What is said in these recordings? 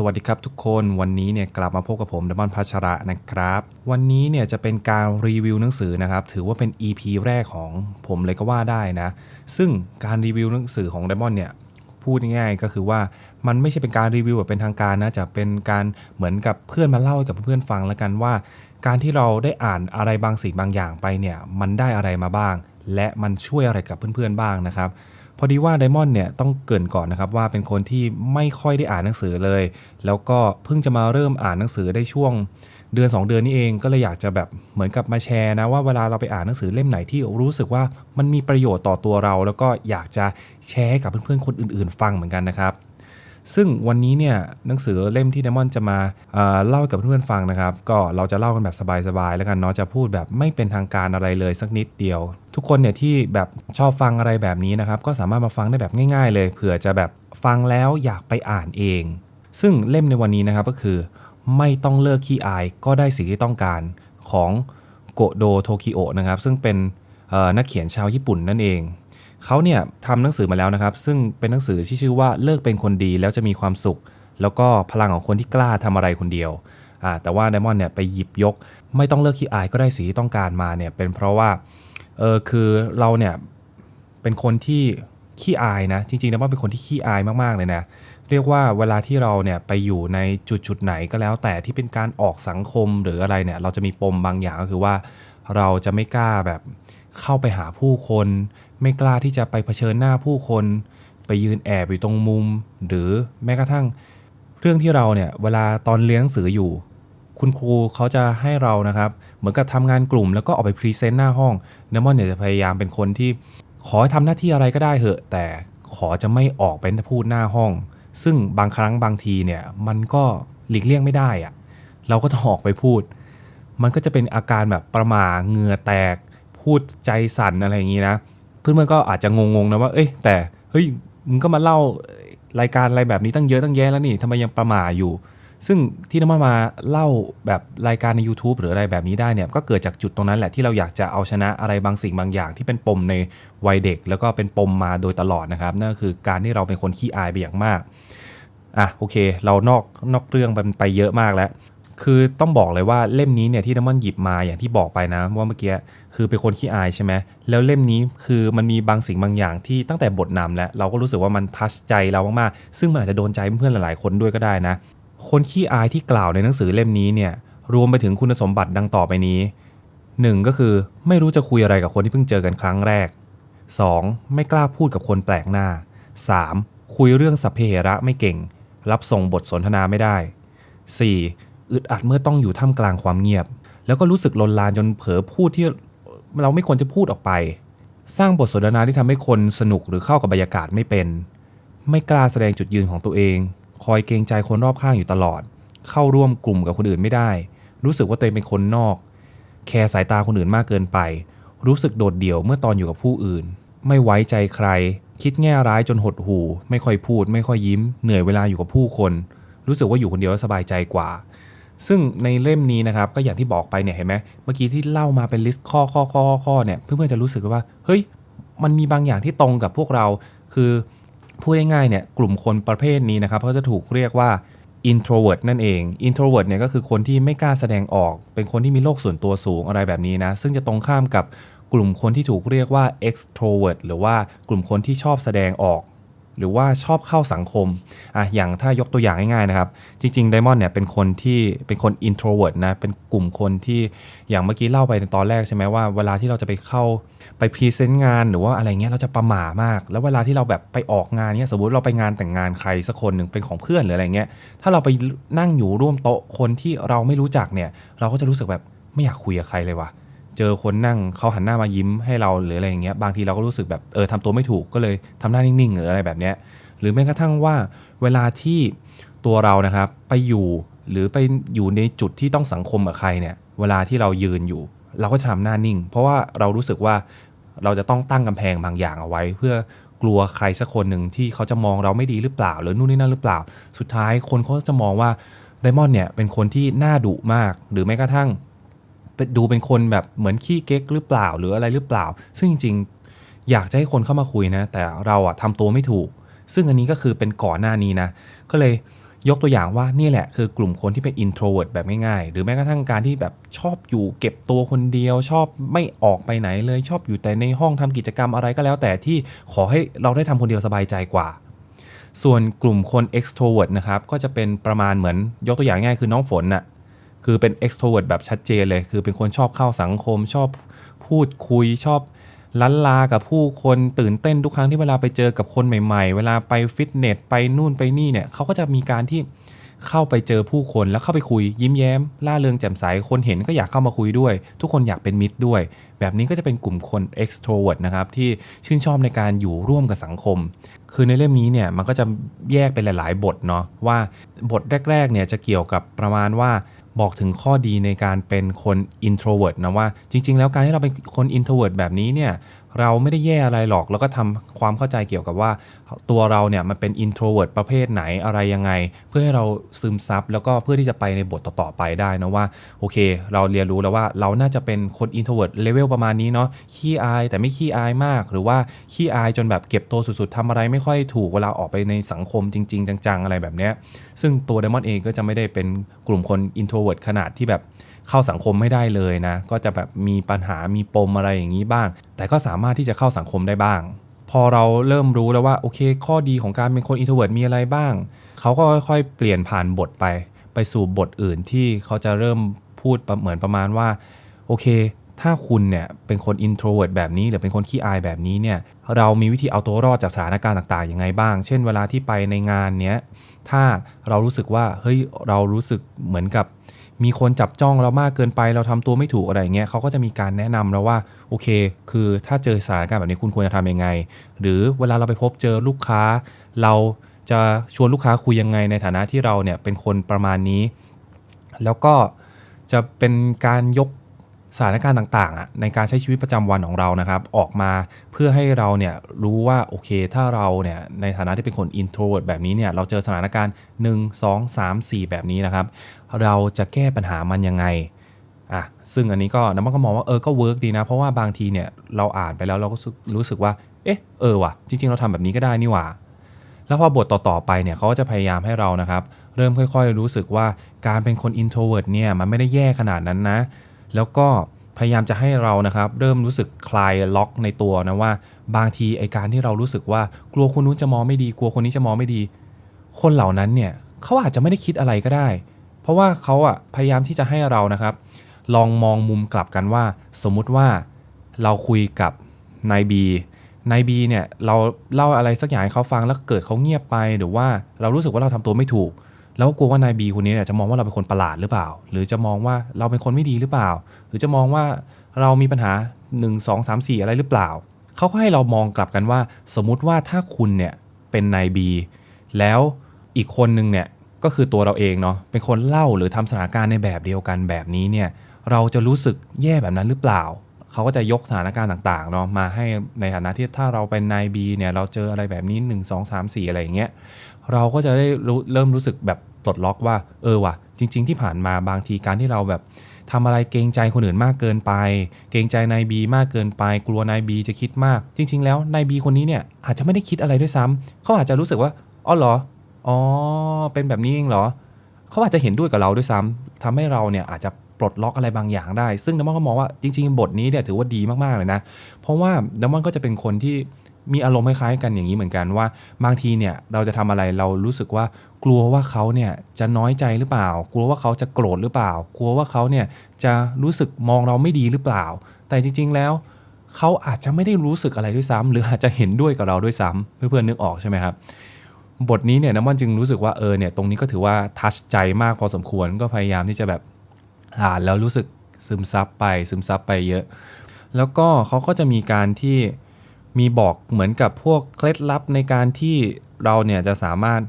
สวัสดีครับทุกคนวันนี้เนี่ยกลับมาพบกับผมดมอนพัชระนะครับ วันนี้เนี่ยจะเป็นการรีวิวหนังสือนะครับ ถือว่าเป็น EP แรกของผมเลยก็ว่าได้นะ ซึ่งการรีวิวหนังสือของดมอนเนี่ยพูดง่ายๆก็คือว่ามันไม่ใช่เป็นการรีวิวแบบเป็นทางการนะจะเป็นการเหมือนกับเพื่อนมาเล่าให้กับเพื่อนฟังแล้วกันว่า การที่เราได้อ่านอะไรบางสิ่งบางอย่างไปเนี่ยมันได้อะไรมาบ้าง และมันช่วยอะไรกับเพื่อนๆบ้างนะครับ พอดีว่าไดมอนด์เนี่ยต้องเกินก่อนนะครับว่าเป็นคนที่ไม่ค่อยได้อ่านหนังสือเลย แล้วก็เพิ่งจะมาเริ่มอ่านหนังสือได้ช่วงเดือน 2 เดือนนี้เองก็เลยอยากจะแบบเหมือนกับมาแชร์นะว่าเวลาเราไปอ่านหนังสือเล่มไหนที่รู้สึกว่ามันมีประโยชน์ต่อตัวเรา แล้วก็อยากจะแชร์ให้กับเพื่อนๆคนอื่น ๆ ฟังเหมือนกันนะครับ ซึ่งวันนี้เนี่ยหนังสือเล่มที่ไดมอนจะมาเอ่อเล่าให้กับเพื่อนๆฟังนะครับ ก็เราจะเล่ากันแบบสบายๆแล้วกันเนาะจะพูดแบบไม่เป็นทางการอะไรเลยสักนิดเดียว ทุกคนเนี่ยที่แบบชอบฟังอะไรแบบนี้นะครับ ก็สามารถมาฟังได้แบบง่าย ๆ เลยเผื่อจะแบบฟังแล้วอยากไปอ่านเอง ซึ่งเล่มในวันนี้นะครับก็คือ ไม่ต้องเลิกขี้อายก็ได้สิ่งที่ต้องการของโกโดโทคิโอนะครับซึ่งเป็นนักเขียนชาวญี่ปุ่นนั่นเองเขาเนี่ยทำหนังสือมาแล้วนะครับ ซึ่งเป็นหนังสือที่ชื่อว่าเลิกเป็นคนดีแล้วจะมีความสุข แล้วก็พลังของคนที่กล้าทำอะไรคนเดียวแต่ว่าไดมอนด์เนี่ยไปหยิบยก ไม่ต้องเลิกขี้อายก็ได้สิ่งที่ต้องการมาเนี่ยเป็นเพราะว่า เออคือเราเนี่ยเป็นคนที่ขี้อายนะ จริงๆไดมอนด์เป็นคนที่ขี้อายมากๆเลยนะเรียกว่าเวลาที่เราเนี่ยไปอยู่ในจุดจุดๆไหนก็แล้ว แต่ที่เป็นการออกสังคมหรืออะไรเนี่ยเราจะมีปมบางอย่างก็คือว่า เราจะไม่กล้าแบบเข้าไปหาผู้คน ไม่กล้าที่จะไปเผชิญหน้าผู้คน ไปยืนแอบอยู่ตรงมุม หรือแม้กระทั่ง เรื่องที่เราเนี่ยเวลาตอนเรียนหนังสืออยู่ คุณครูเขาจะให้เรานะครับ เหมือนกับทำงานกลุ่มแล้วก็ออกไปพรีเซนต์หน้าห้องเนมอนเนี่ยจะพยายามเป็นคนที่ขอให้ทำหน้าที่อะไรก็ได้เหอะ แต่ขอจะไม่ออกไปพูดหน้าห้อง ซึ่งบางครั้งบางทีเนี่ยมันก็หลีกเลี่ยงไม่ได้อะเราก็ต้องออกไปพูด มันก็จะเป็นอาการแบบประหม่าเหงื่อแตก พูดใจสั่นอะไรอย่างนี้นะ เพื่อนๆก็อาจจะงงๆนะว่า เอ้ยแต่เฮ้ยมึงก็มาเล่ารายการอะไรแบบนี้ตั้งเยอะตั้งแยะแล้วนี่ทำไมยังประหม่าอยู่ ซึ่งที่น้ำมันมาเล่าแบบรายการใน YouTube หรืออะไรแบบนี้ได้เนี่ยก็เกิดจากจุดตรงนั้นแหละที่เราอยากจะเอาชนะอะไรบางสิ่งบางอย่าง ที่เป็นปมในวัยเด็ก แล้วก็เป็นปมมาโดยตลอดนะครับนั่นก็คือการที่เราเป็นคนขี้อายไปอย่างมากอะโอเค เรานอกนอกเรื่องมันไปเยอะมากแล้วคือต้องบอกเลยว่าเล่มนี้เนี่ยที่น้ำมันหยิบมาอย่างที่บอกไปนะว่าเมื่อกี้คือเป็นคนขี้อายใช่ไหมแล้วเล่มนี้คือมันมีบางสิ่งบางอย่างที่ตั้งแต่บทนำแล้วเราก็รู้สึกว่ามันทัชใจเรามากๆซึ่งมันอาจจะโดนใจเพื่อนๆหลายๆคนด้วยก็ได้นะ คนขี้อายที่กล่าวในหนังสือเล่มนี้เนี่ยรวมไปถึงคุณสมบัติดังต่อไปนี้หนึ่งก็คือไม่รู้จะคุยอะไรกับคนที่เพิ่งเจอกันครั้งแรก 2. ไม่กล้าพูดกับคนแปลกหน้า 3. คุยเรื่องสัพเพเหระไม่เก่ง รับส่งบทสนทนาไม่ได้ 4. อึดอัดเมื่อต้องอยู่ท่ามกลางความเงียบ แล้วก็รู้สึกลนลานจนเผลอพูดที่เราไม่ควรจะพูดออกไป สร้างบทสนทนาที่ทำให้คนสนุกหรือเข้ากับบรรยากาศไม่เป็น ไม่กล้าแสดงจุดยืนของตัวเอง คอยเกรงใจคนรอบข้างอยู่ตลอด เข้าร่วมกลุ่มกับคนอื่นไม่ได้ รู้สึกว่าตัวเองเป็นคนนอก แคร์สายตาคนอื่นมากเกินไป รู้สึกโดดเดี่ยวเมื่อตอนอยู่กับผู้อื่น ไม่ไว้ใจใคร คิดแง่ร้ายจนหดหู่ ไม่ค่อยพูด ไม่ค่อยยิ้ม เหนื่อยเวลาอยู่กับผู้คน รู้สึกว่าอยู่คนเดียวแล้วสบายใจกว่า ซึ่งในเล่มนี้นะครับ ก็อย่างที่บอกไปเนี่ยเห็นไหมเมื่อกี้ที่เล่ามาเป็นลิสต์ข้อข้อข้อข้อเนี่ยเพื่อนๆจะรู้สึกว่าเฮ้ยมันมีบางอย่างที่ตรงกับพวกเราคือ พูดง่ายๆเนี่ยกลุ่มคนประเภทนี้นะครับเขาจะถูกเรียกว่า introvert นั่นเอง introvert เนี่ยก็คือคนที่ไม่กล้าแสดงออก เป็นคนที่มีโลกส่วนตัวสูงอะไรแบบนี้นะ ซึ่งจะตรงข้ามกับกลุ่มคนที่ถูกเรียกว่า extrovert หรือว่ากลุ่มคนที่ชอบแสดงออก หรือว่าชอบเข้าสังคมอะอย่างถ้ายกตัวอย่างง่ายๆนะครับ จริงๆไดมอนด์เนี่ยเป็นคนที่เป็นคน introvert นะ เป็นกลุ่มคนที่อย่างเมื่อกี้เล่าไปในตอนแรกใช่ไหมว่าเวลาที่เราจะไปเข้าไปพรีเซนต์งานหรือว่าอะไรเงี้ยเราจะประหม่ามาก แล้วเวลาที่เราแบบไปออกงานเนี้ยสมมติเราไปงานแต่งงานใครสักคนหนึ่งเป็นของเพื่อนหรืออะไรเงี้ยถ้าเราไปนั่งอยู่ร่วมโต๊ะคนที่เราไม่รู้จักเนี่ย เราก็จะรู้สึกแบบไม่อยากคุยกับใครเลยว่ะ เจอคนนั่งเขาหันหน้ามายิ้มให้เราหรืออะไรอย่างเงี้ยบางทีเราก็รู้สึกแบบเออทำตัวไม่ถูกก็เลยทำหน้านิ่งๆหรืออะไรแบบเนี้ยหรือแม้กระทั่งว่าเวลาที่ตัวเรานะครับไปอยู่หรือไปอยู่ในจุดที่ต้องสังคมกับใครเนี่ยเวลาที่เรายืนอยู่ เราก็จะทำหน้านิ่ง เพราะว่าเรารู้สึกว่าเราจะต้องตั้งกำแพงบางอย่างเอาไว้ เพื่อกลัวใครสักคนหนึ่งที่เขาจะมองเราไม่ดีหรือเปล่า หรือนู่นนี่นั่นหรือเปล่า สุดท้ายคนเขาจะมองว่าไดมอนด์เนี่ยเป็นคนที่น่าดุมาก หรือแม้กระทั่ง ดูเป็นคนแบบเหมือนขี้เก๊กหรือเปล่าหรืออะไรหรือเปล่า ซึ่งจริงๆ อยากจะให้คนเข้ามาคุยนะ แต่เราอะทำตัวไม่ถูก ซึ่งอันนี้ก็คือเป็นก่อนหน้านี้นะ ก็เลยยกตัวอย่างว่านี่แหละคือกลุ่มคนที่เป็น introvert แบบง่ายๆ หรือแม้กระทั่งการที่แบบชอบอยู่เก็บตัวคนเดียว ชอบไม่ออกไปไหนเลยชอบอยู่แต่ในห้องทำกิจกรรมอะไรก็แล้ว แต่ที่ขอให้เราได้ทำคนเดียวสบายใจกว่า ส่วนกลุ่มคน extrovert นะครับ ก็จะเป็นประมาณเหมือนยกตัวอย่างง่ายคือน้องฝนน่ะ คือเป็น extrovert แบบชัดเจนเลย คือเป็นคนชอบเข้าสังคม ชอบพูดคุยชอบลันลากับผู้คนตื่นเต้นทุกครั้งที่เวลาไปเจอกับคนใหม่ๆ เวลาไปฟิตเนสไปนู่นไปนี่เนี่ยเขาก็จะมีการที่เข้าไปเจอผู้คนแล้วเข้าไปคุยยิ้มแย้มล่าเริงแจ่มใสคนเห็นก็อยากเข้ามาคุยด้วย ทุกคนอยากเป็นมิตรด้วย แบบนี้ก็จะเป็นกลุ่มคน extrovert นะครับ ที่ชื่นชอบในการอยู่ร่วมกับสังคม คือในเล่มนี้เนี่ยมันก็จะแยกเป็นหลาย ๆ บทเนาะว่าบทแรก ๆ เนี่ยจะเกี่ยวกับประมาณว่า บอกถึงข้อดีในการเป็นคน introvert นะว่าจริง ๆ แล้วการที่เราเป็นคน introvert แบบนี้เนี่ยเราไม่ได้แย่อะไรหรอก แล้วก็ทำความเข้าใจเกี่ยวกับว่า ตัวเราเนี่ยมันเป็น introvert ประเภทไหนอะไรยังไง เพื่อให้เราซึมซับแล้วก็เพื่อที่จะไปในบทต่อๆไปได้นะว่าโอเค เราเรียนรู้แล้วว่าเราน่าจะเป็นคน introvert level ประมาณนี้เนาะขี้อายแต่ไม่ขี้อายมาก หรือว่าขี้อายจนแบบเก็บตัวสุดๆทำอะไรไม่ค่อยถูกเวลาออกไปในสังคมจริง ๆ จังๆ อะไรแบบเนี้ยซึ่งตัวไดมอนเองก็จะไม่ได้เป็นกลุ่มคน introvert ขนาดที่แบบ เข้าสังคมไม่ได้เลยนะ ก็จะแบบมีปัญหามีปมอะไรอย่างนี้บ้าง แต่ก็สามารถที่จะเข้าสังคมได้บ้าง พอเราเริ่มรู้แล้วว่าโอเค ข้อดีของการเป็นคน introvert มีอะไรบ้าง เขาก็ค่อยๆ เปลี่ยนผ่านบทไป ไปสู่บทอื่นที่เขาจะเริ่มพูดเหมือนประมาณว่าโอเค ถ้าคุณเนี่ยเป็นคน introvert แบบนี้หรือเป็นคนขี้อายแบบนี้เนี่ยเรามีวิธีเอาตัวรอดจากสถานการณ์ต่างๆยังไงบ้าง เช่นเวลาที่ไปในงานเนี้ยถ้าเรารู้สึกว่าเฮ้ยเรารู้สึกเหมือนกับ มีคนจับจ้องเรามากเกินไป เราทำตัวไม่ถูกอะไรเงี้ยเขาก็จะมีการแนะนำเราว่าโอเค คือถ้าเจอสถานการณ์แบบนี้คุณควรจะทำยังไง หรือเวลาเราไปพบเจอลูกค้า เราจะชวนลูกค้าคุยยังไงในฐานะที่เราเนี่ยเป็นคนประมาณนี้ แล้วก็จะเป็นการยก สถานการณ์ต่างๆในการใช้ชีวิตประจำวันของเรานะครับ ออกมาเพื่อให้เราเนี่ยรู้ว่าโอเคถ้าเราเนี่ยในฐานะที่เป็นคน introvert แบบนี้เนี่ยเราเจอสถานการณ์ 1 2 3 4 แบบนี้นะครับ เราจะแก้ปัญหามันยังไงอะซึ่งอันนี้ก็น้ำมันก็มองว่าเออก็เวิร์กดีนะ เพราะว่าบางทีเนี่ยเราอ่านไปแล้วเราก็รู้สึกว่า เอ๊ะเออว่ะ จริง ๆ เราทำแบบนี้ก็ได้นี่หว่า แล้วพอบทต่อ ๆ ไปเนี่ยเขาก็จะพยายามให้เรานะครับ เริ่มค่อย ๆ รู้สึกว่าการเป็นคน introvert เนี่ยมันไม่ได้แย่ขนาดนั้นนะ แล้วก็พยายามจะให้เรานะครับเริ่มรู้สึกคลายล็อกในตัวนะว่า บางทีไอการที่เรารู้สึกว่ากลัวคนนู้นจะมองไม่ดี กลัวคนนี้จะมองไม่ดี คนเหล่านั้นเนี่ยเขาอาจจะไม่ได้คิดอะไรก็ได้ เพราะว่าเขาอะพยายามที่จะให้เรานะครับ ลองมองมุมกลับกันว่า สมมุติว่าเราคุยกับนายบีนายบีเนี่ยเราเล่าอะไรสักอย่างให้เขาฟังแล้วเกิดเขาเงียบไปหรือว่าเรารู้สึกว่าเราทำตัวไม่ถูก แล้วกลัวว่านายบีคนนี้เนี่ยจะมองว่าเราเป็นคนประหลาดหรือเปล่า หรือจะมองว่าเราเป็นคนไม่ดีหรือเปล่า หรือจะมองว่าเรามีปัญหา 1 2 3 4 อะไรหรือเปล่า เขาก็ให้เรามองกลับกันว่า สมมุติว่าถ้าคุณเนี่ยเป็นนายบีแล้วอีกคนนึงเนี่ยก็คือตัวเราเองเนาะเป็นคนเล่าหรือทำสถานการณ์ในแบบเดียวกันแบบนี้เนี่ยเราจะรู้สึกแย่แบบนั้นหรือเปล่า เขาก็จะยกสถานการณ์ต่างๆเนาะมาให้ในฐานะที่ถ้าเราเป็นนายบีเนี่ยเราเจออะไรแบบนี้ 1 2 3 4 อะไรอย่างเงี้ยเราก็จะได้รู้เริ่มรู้สึกแบบ ลดล็อกว่าเออว่ะ จริง ๆ ที่ผ่านมาบางทีการที่เราแบบทำอะไรเกรงใจคนอื่นมากเกินไป เกรงใจนายบีมากเกินไป กลัวนายบีจะคิดมาก จริง ๆ แล้วนายบีคนนี้เนี่ยอาจจะไม่ได้คิดอะไรด้วยซ้ำเขาอาจจะรู้สึกว่าอ๋อเหรออ๋อเป็นแบบนี้เองเหรอ เขาอาจจะเห็นด้วยกับเราด้วยซ้ำทำให้เราเนี่ยอาจจะปลดล็อกอะไรบางอย่างได้ ซึ่งดัมมอนก็มองว่าจริง ๆ บทนี้เนี่ยถือว่าดีมากๆเลยนะ เพราะว่าดัมมอนก็จะเป็นคนที่ มีอารมณ์คล้ายๆกันอย่างนี้เหมือนกันว่า บางทีเนี่ยเราจะทำอะไรเรารู้สึกว่ากลัวว่าเขาเนี่ยจะน้อยใจหรือเปล่า กลัวว่าเขาจะโกรธหรือเปล่า กลัวว่าเขาเนี่ยจะรู้สึกมองเราไม่ดีหรือเปล่า แต่จริง ๆแล้วเขาอาจจะไม่ได้รู้สึกอะไรด้วยซ้ำหรืออาจจะเห็นด้วยกับเราด้วยซ้ำเพื่อนๆนึกออกใช่ไหมครับบทนี้เนี่ยน้ำมันจึงรู้สึกว่าเออเนี่ยตรงนี้ก็ถือว่าทัชใจมากพอสมควรก็พยายามที่จะแบบอ่านแล้วรู้สึกซึมซับไปซึมซับไปเยอะ แล้วก็เขาก็จะมีการที่ มีบอกเหมือนกับพวกเคล็ดลับในการที่เราเนี่ยจะสามารถ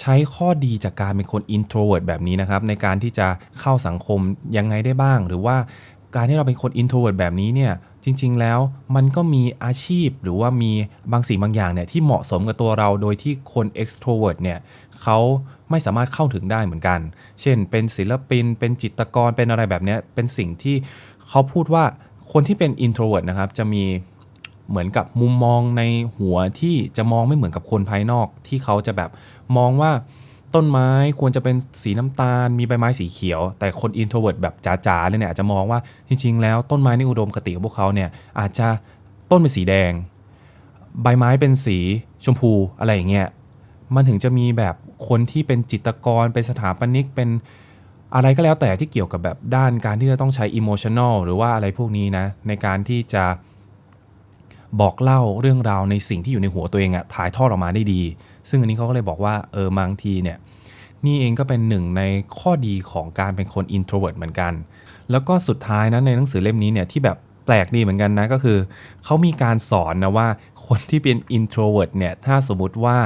ใช้ข้อดีจากการเป็นคน introvert แบบนี้นะครับ ในการที่จะเข้าสังคมยังไงได้บ้าง หรือว่าการที่เราเป็นคน introvert แบบนี้เนี่ยจริง ๆ แล้วมันก็มีอาชีพหรือว่ามีบางสิ่งบางอย่างเนี่ยที่เหมาะสมกับตัวเราโดยที่คน extrovert เนี่ยเขาไม่สามารถเข้าถึงได้เหมือนกัน เช่น เป็นศิลปิน เป็นจิตรกรเป็นอะไรแบบนี้เป็นสิ่งที่เขาพูดว่าคนที่เป็น introvert นะครับจะมี เหมือนกับมุมมองในหัวที่จะมองไม่เหมือนกับคนภายนอก ที่เขาจะแบบมองว่าต้นไม้ควรจะเป็นสีน้ำตาล มีใบไม้สีเขียว แต่คน introvert แบบจ๋าๆเลยเนี่ยอาจจะมองว่าจริง ๆ แล้วต้นไม้ในอุดมคติของพวกเขาเนี่ยอาจจะต้นเป็นสีแดง ใบไม้เป็นสีชมพูอะไรอย่างเงี้ยมันถึงจะมีแบบคนที่เป็นจิตกรเป็นสถาปนิกเป็นอะไรก็แล้วแต่ที่เกี่ยวกับแบบด้านการที่จะต้องใช้ emotional หรือว่าอะไรพวกนี้นะในการที่จะ บอกเล่าเรื่องราวในสิ่งที่อยู่ในหัวตัวเองอะถ่ายทอดออกมาได้ดี ซึ่งอันนี้เขาก็เลยบอกว่าเออบางทีเนี่ยนี่เองก็เป็นหนึ่งในข้อดีของการเป็นคน introvert เหมือนกัน แล้วก็สุดท้ายนะในหนังสือเล่มนี้เนี่ยที่แบบแปลกดีเหมือนกันนะก็คือเขามีการสอนนะว่าคนที่เป็น introvert เนี่ยถ้าสมมติว่า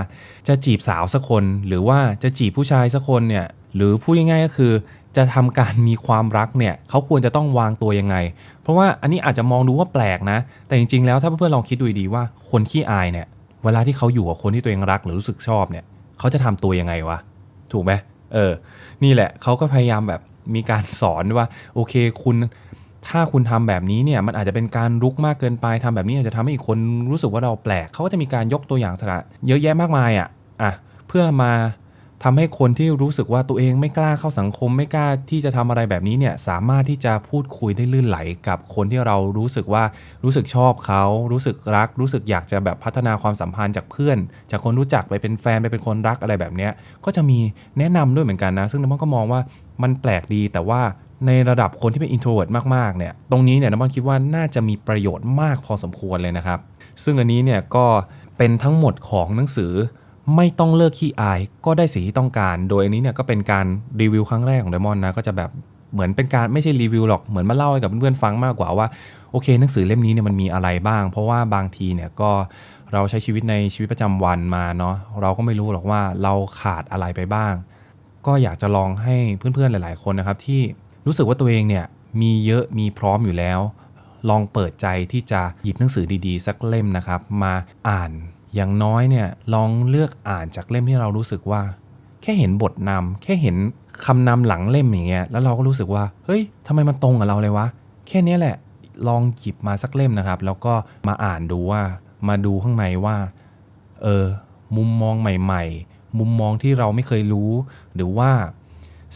จะจีบสาวสักคน หรือว่าจะจีบผู้ชายสักคนเนี่ยหรือพูดง่ายๆก็คือ จะทำการมีความรักเนี่ยเขาควรจะต้องวางตัวยังไง เพราะว่าอันนี้อาจจะมองดูว่าแปลกนะ แต่จริงๆแล้วถ้าเพื่อนๆลองคิดดูดีว่าคนขี้อายเนี่ย เวลาที่เขาอยู่กับคนที่ตัวเองรักหรือรู้สึกชอบเนี่ยเขาจะทำตัวยังไงวะถูกไหมเออ นี่แหละเขาก็พยายามแบบมีการสอนว่าโอเคคุณถ้าคุณทำแบบนี้เนี่ยมันอาจจะเป็นการรุกมากเกินไปทำแบบนี้อาจจะทำให้อีกคนรู้สึกว่าเราแปลกเขาก็จะมีการยกตัวอย่างสระเยอะแยะมากมายอะอะเพื่อมา ทำให้คนที่รู้สึกว่าตัวเองไม่กล้าเข้าสังคมไม่กล้าที่จะทำอะไรแบบนี้เนี่ยสามารถที่จะพูดคุยได้ลื่นไหลกับคนที่เรารู้สึกว่ารู้สึกชอบเขา รู้สึกรัก รู้สึกอยากจะแบบพัฒนาความสัมพันธ์จากเพื่อน จากคนรู้จักไปเป็นแฟนไปเป็นคนรักอะไรแบบนี้ก็จะมีแนะนำด้วยเหมือนกันนะ ซึ่งน้ำมันก็มองว่ามันแปลกดีแต่ว่าในระดับคนที่เป็น introvert มากๆเนี่ยตรงนี้เนี่ยน้ำมันคิดว่าน่าจะมีประโยชน์มากพอสมควรเลยนะครับ ซึ่งอันนี้เนี่ยก็เป็นทั้งหมดของหนังสือ ไม่ต้องเลิกขี้อายก็ได้สิ่งที่ต้องการ โดยอันนี้เนี่ยก็เป็นการรีวิวครั้งแรกของไดมอนนะก็จะแบบเหมือนเป็นการไม่ใช่รีวิวหรอกเหมือนมาเล่าให้กับเพื่อนๆฟังมากกว่าว่าโอเค หนังสือเล่มนี้เนี่ยมันมีอะไรบ้าง เพราะว่าบางทีเนี่ยก็เราใช้ชีวิตในชีวิตประจำวันมาเนาะเราก็ไม่รู้หรอกว่าเราขาดอะไรไปบ้าง ก็อยากจะลองให้เพื่อนๆหลาย ๆ คนนะครับที่รู้สึกว่าตัวเองเนี่ยมีเยอะมีพร้อมอยู่แล้ว ลองเปิดใจที่จะหยิบหนังสือดีๆ สักเล่มนะครับ มาอ่าน อย่างน้อยเนี่ยลองเลือกอ่านจากเล่มที่เรารู้สึกว่า แค่เห็นบทนำแค่เห็นคำนำหลังเล่มอย่างเงี้ยแล้วเราก็รู้สึกว่าเฮ้ยทำไมมันตรงกับเราเลยวะแค่นี้แหละลองหยิบมาสักเล่มนะครับ แล้วก็มาอ่านดูว่ามาดูข้างในว่าเออมุมมองใหม่ ๆ มุมมองที่เราไม่เคยรู้ หรือว่า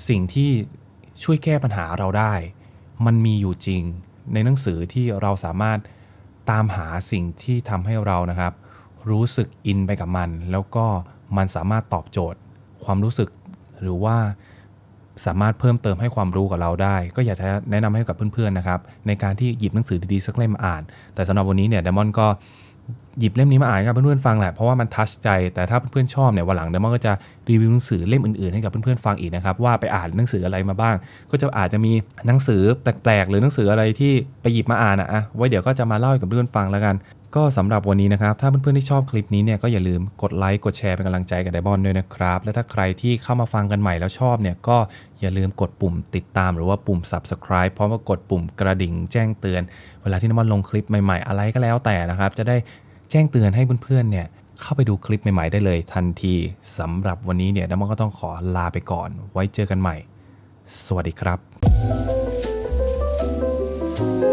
สิ่งที่ช่วยแก้ปัญหาเราได้ มันมีอยู่จริงในหนังสือที่เราสามารถตามหาสิ่งที่ทำให้เรานะครับ รู้สึกอินไปกับมัน แล้วก็มันสามารถตอบโจทย์ ความรู้สึกหรือว่าสามารถเพิ่มเติมให้ความรู้กับเราได้ ก็อยากจะแนะนำให้กับเพื่อนๆนะครับ ในการที่หยิบหนังสือดีๆสักเล่มมาอ่าน แต่สำหรับวันนี้เนี่ยเดมอนก็ หยิบเล่มนี้มาอ่านกับเพื่อนๆฟังแหละเพราะว่ามันทัชใจแต่ถ้าเพื่อนๆชอบเนี่ยวันหลังเดมอนก็จะรีวิวหนังสือเล่มอื่นๆให้กับเพื่อนๆฟังอีกนะครับว่าไปอ่านหนังสืออะไรมาบ้าง ก็จะอาจจะมีหนังสือแปลกๆ หรือหนังสืออะไรที่ไปหยิบมาอ่านอะอะไว้เดี๋ยวก็จะมาเล่าให้กับเพื่อนๆฟังแล้วกันก็สำหรับวันนี้นะครับ ถ้าเพื่อนๆที่ชอบคลิปนี้เนี่ยก็อย่าลืมกดไลค์กดแชร์เป็นกำลังใจกับไดบอนด้วยนะครับ และถ้าใครที่เข้ามาฟังกันใหม่แล้วชอบเนี่ยก็อย่าลืมกดปุ่มติดตามหรือว่าปุ่ม subscribe พร้อมกับกดปุ่มกระดิ่งแจ้งเตือน เวลาที่น้ำมันลงคลิปใหม่ๆ อะไรก็แล้วแต่นะครับ จะได้ แจ้งเตือนให้เพื่อนๆเนี่ยเข้าไปดูคลิปใหม่ๆได้เลยทันทีสำหรับวันนี้เนี่ยน้ำมันก็ต้องขอลาไปก่อน ไว้เจอกันใหม่ สวัสดีครับ thank you